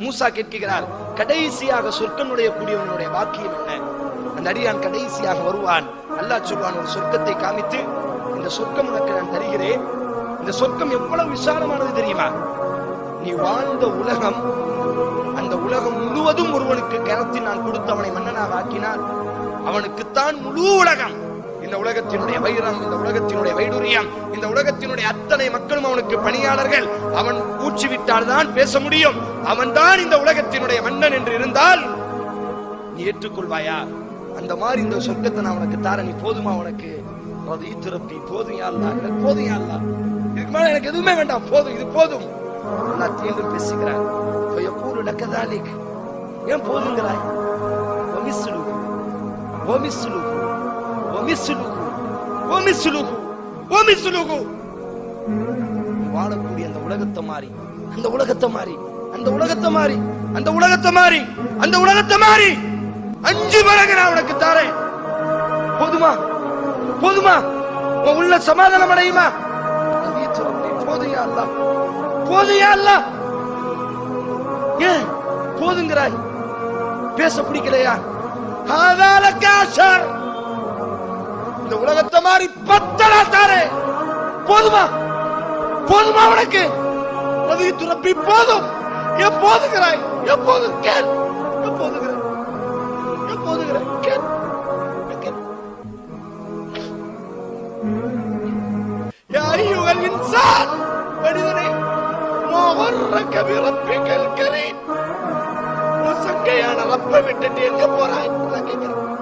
மூசா கேட்கிறார் கடைசியாக சொர்க்கனுடைய கூடியவனுடைய வாக்கியம் என்ன? அந்த அடியான் கடைசியாக வருவான். அல்லாஹ் சொல்வான் ஒரு சொர்க்கத்தை காமித்து இந்த சொர்க்கம் உனக்கு நான் தருகிறேன். இந்த சொர்க்கம் எவ்வளவு விசாலமானது தெரியுமா? நீ வாழ்ந்த உலகம் அந்த உலகம் முழுவதும் ஒருவனுக்கு கரத்தில் நான் கொடுத்து அவனை மன்னனாக ஆக்கினார் அவனுக்குத்தான் முழு உலகம். இந்த உலகத்தினுடைய வைரம் இந்த உலகத்தினுடைய வைடுரியம் உலகத்தினுடைய அத்தனை மக்களும் அவனுக்கு பணியாளர்கள். அவன் ஊற்றிவிட்டால் தான் பேச முடியும். அவன் தான் இந்த உலகத்தினுடைய மன்னன் என்று இருந்தால் நீ ஏற்றுக்கொள்வாயா? அந்த மாதிரி இந்த சொர்க்கத்தை நான் உனக்கு தார நீ போதுமா உனக்கு? ரதி திருப்பி போதும் யாழ்லா எனக்கு போதும் யாழ்லா இதுக்கு மேல எனக்கு எதுவுமே வேண்டாம். போதும் இது போதும். அல்லா தீண்டும் பேசுகிறான். கூறு லக்கதாலிக் ஏன் போதுங்கிறாய்? ஒமிசுலு ஒமிசுலு ஒமிசுலு ஒமிசுலுகு ஒமிசுலுகு வாழக்கூடிய அந்த உலகத்தை மாறி அந்த உலகத்தை மாறி அந்த உலகத்தை மாறி அந்த உலகத்தை மாறி அந்த உலகத்தை மாறி. அஞ்சு மடங்கு நான் உனக்கு தாரேன். போதுமா? போதுமா? உன் உள்ள சமாதானம் அடையுமா? ரதீத்து ரப்பி, போதுயா அல்ல? போதுயா ஏன் போதுங்கிறாய்? பேச பிடிக்கலையா? இந்த உலகத்தை மாறி பத்தடா தாரே போதுமா? போதுமா உனக்கு? அது துறப்பி போதும். எப்போதுகிறாய் எப்போது கேள். எப்போதுகிறாய் எப்போதுகிறாய் கேள். கேள். யா மனிதனே மா வர்ரக பிரப்பிக்கல் கரீம் உன் சங்கையான ரப்பை விட்டுட்டு எங்க போறாய்? கேட்கிறேன்.